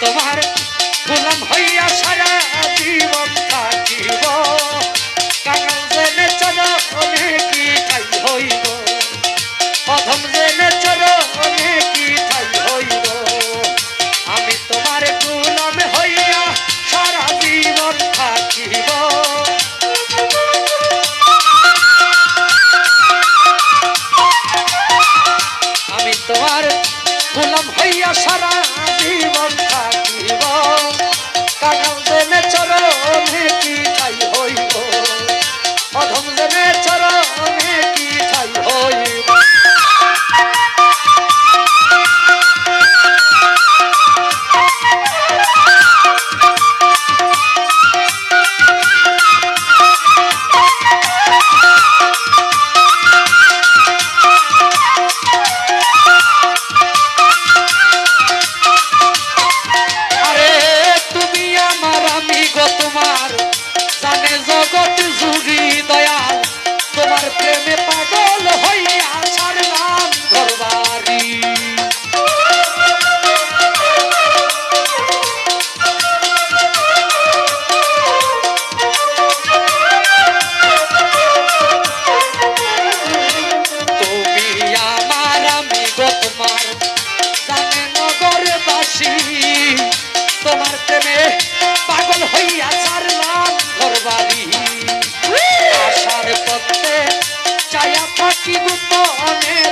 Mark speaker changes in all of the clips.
Speaker 1: তোমার গোলাম হইয়া সারা জীবন থাকিব। কারণ জেনে চরণে কি ঠাই হইব। প্রথম জেনে চরণে কি ঠাই হইব। আমি তোমার গোলাম হইয়া সারা জীবন থাকিব। আমি তোমার ফুলম হইয়া সারা মনে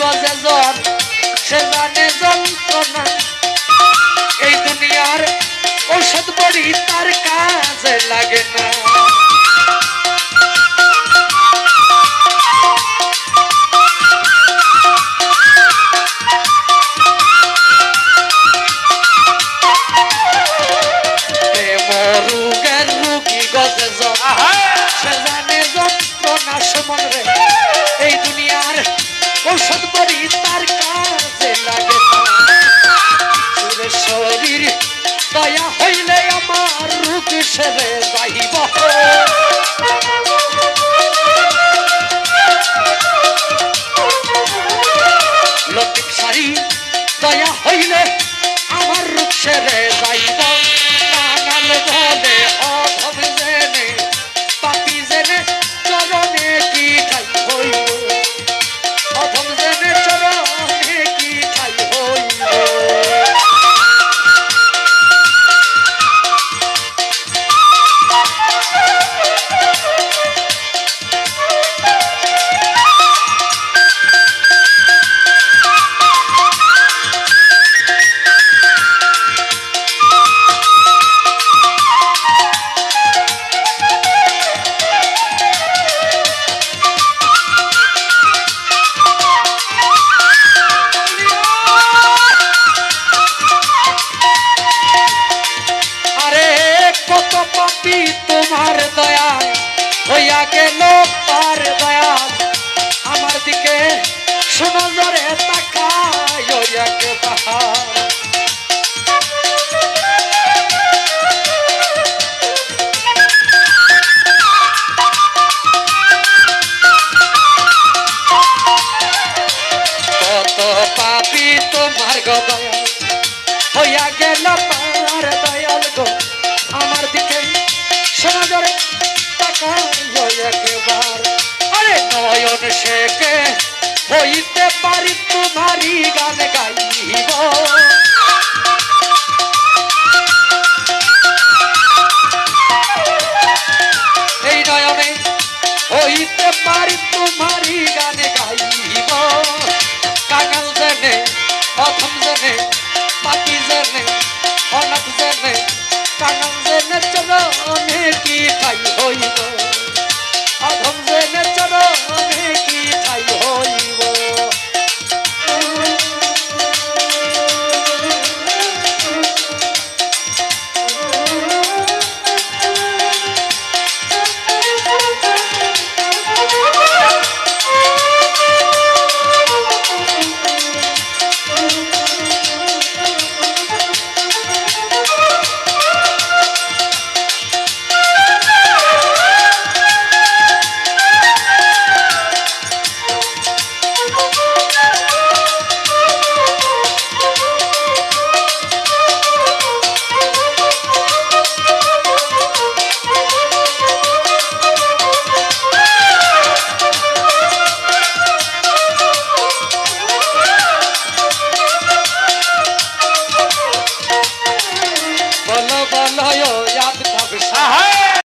Speaker 1: গজে জ্বর সে জানে যন্ত্রণা। এই দুনিয়ার ঔষধ বড়ি তার কাজে লাগে না। Come on, 大家。কেন পার দয়া আমার দিকে সুনজরে তাকায় একবার পাপি তোমার গবায় হইয়া